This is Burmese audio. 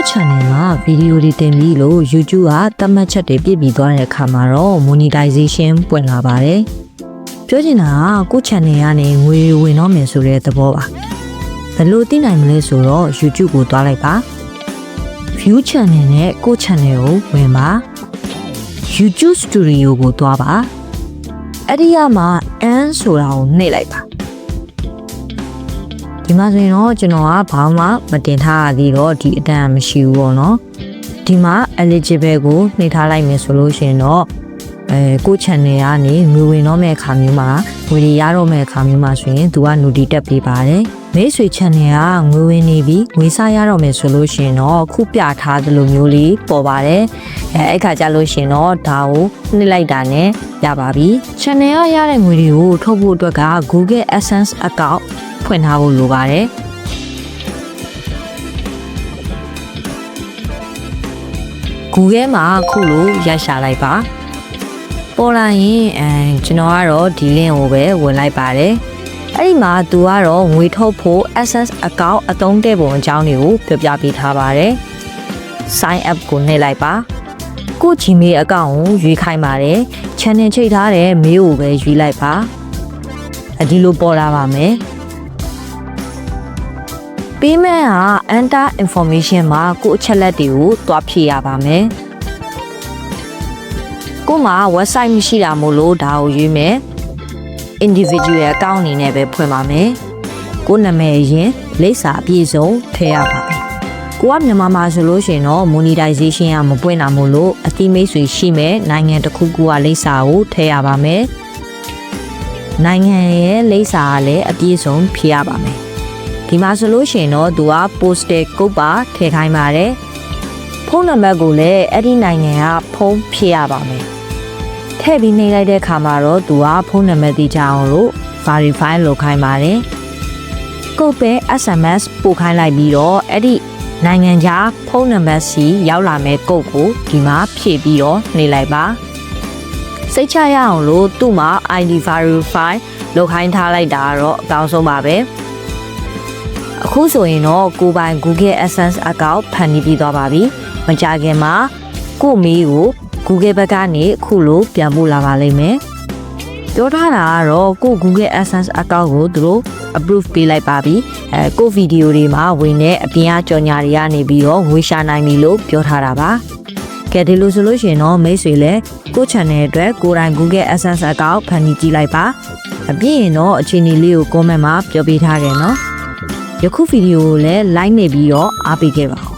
ကို channel မှာဗီဒီယိုတွေတင်ပြီးလို့ YouTube ကသတ်မှတ်ချက်တွေပြည့်ပြီးသွားတဲ့အခါမှာတော့ monetization ပွင့်လာပါတယ်ပြောချင်တာကကို channel ကနေငွေဝင်တော့မယ်ဆိုတဲ့သဘောပါဘယ်လိုသိနိုင်မလဲဆိုတော့ YouTube ကိုသွားလိုက်ပါ view channel နဲ့ကို channel ကိုဝင်ပါ YouTube Studio ကိုသွားပါအဲ့ဒီကမှ n ဆိုတာကိုနှိပ်လိုက်ပါ ဒီမှာဆိုရင်တော့ကျွန်တော်ကဘာမှမတင်ထားရသေးတော့ဒီအတန်မရှိဘူးပေါ့နော်ဒီမှာ eligible ကိုနှိပ်ထားလိုက်မယ်ဆိုလို့ရှိရင်တော့အဲကို channel ကနေငွေဝင်တော့မဲ့အခါမျိုးမှာငွေတွေရတော့မဲ့အခါမျိုးမှာဆိုရင်သူက notice တက်ပေးပါတယ်မိတ်ဆွေ channel ကငွေဝင်နေပြီးငွေစားရတော့မယ်ဆိုလို့ရှိရင်တော့ခုပြထားသလိုမျိုးလေးပေါ်ပါတယ်အဲအဲ့ခါကျလို့ရှိရင်တော့ဒါကိုနှိပ်လိုက်တာနဲ့ရပါပြီ channel ကရတဲ့ငွေတွေကိုထုတ်ဖို့အတွက်က Google AdSense account ဖွင့်ထားဖို့လိုပါတယ် Google မှာခုလိုရိုက်ရှာလိုက်ပါပေါ်လာရင်အဲကျွန်တော်ကတော့ဒီ link ကိုပဲဝင်လိုက်ပါတယ်အဲ့ဒီမှာသူကတော့ငွေထုတ်ဖို့ access account အသုံးတဲ့ပုံအကြောင်းတွေကိုပြောပြပေးထားပါတယ် sign up ကိုနှိပ်လိုက်ပါကို Gmail account ကိုရွေးခိုင်းပါတယ် channel ချိတ်ထားတဲ့ mail ကိုပဲရွေးလိုက်ပါအဒီလိုပေါ်လာပါမယ် payment ဟာ enter information မှာကိုအချက်လက်တွေကိုတွားဖြည့်ရပါမယ်။ကို့မှာ website မရှိတာမို့လို့ဒါကိုရွေးမယ်။ individual account အနေနဲ့ပဲဖွင့်ပါမယ်။ကို့နာမည်ရင်လိပ်စာအပြည့်စုံထည့်ရပါမယ်။ကိုကမြန်မာမှာဆိုလို့ရှိရင်တော့ monetization ကမပွင့်တာမို့လို့အတိမိတ်ဆွေရှိမဲ့နိုင်ငံတစ်ခုခုကလိပ်စာကိုထည့်ရပါမယ်။နိုင်ငံရဲ့လိပ်စာကလည်းအပြည့်စုံဖြည့်ရပါမယ်။ ဒီမှာဆိုလို့ရှိရင်တော့သူက postal code ပါထည့်ခိုင်းပါတယ်ဖုန်းနံပါတ်ကိုလည်းအဲ့ဒီနိုင်ငံကဖုန်းဖြည့်ရပါမယ်ထည့်ပြီးနှိပ်လိုက်တဲ့အခါမှာတော့သူကဖုန်းနံပါတ်တိကျအောင်လို့ verify လုပ်ခိုင်းပါတယ်ကုတ်ပဲ SMS ပို့ခိုင်းလိုက်ပြီးတော့အဲ့ဒီနိုင်ငံခြားဖုန်းနံပါတ်စီရောက်လာမဲ့ကုတ်ကိုဒီမှာဖြည့်ပြီးတော့နှိပ်လိုက်ပါစိတ်ချရအောင်လို့သူ့မှာ ID verify လုပ်ခိုင်းထားလိုက်တာကတော့အကောင်းဆုံးပါပဲ အခုဆိုရင်တော့ကိုပိုင် Google AdSense account ဖန်တီးပြီးသွားပါပြီ။မကြခင်မှာကိုမီးကို Google ဘက်ကနေအခုလိုပြန်ပို့လာပါလိမ့်မယ်။ပြောထားတာကတော့ကို Google AdSense account ကိုသူတို့ approve ပေးလိုက်ပါပြီ။အဲကိုဗီဒီယိုတွေမှာဝင်တဲ့အပြင်အကြော်ညာတွေကနေပြီးတော့ငွေရှာနိုင်ပြီလို့ပြောထားတာပါ။ကဲဒီလိုဆိုလို့ရှိရင်တော့မိတ်ဆွေလည်းကို channel အတွက်ကိုယ်တိုင် Google AdSense account ဖန်တီးကြည့်လိုက်ပါ။အပြင်တော့အခြေအနေလေးကို comment မှာပြောပြထားခဲ့နော်။ ယခုဗီဒီယိုကိုလည်း like နေပြီးတော့အားပေးခဲ့ပါဦး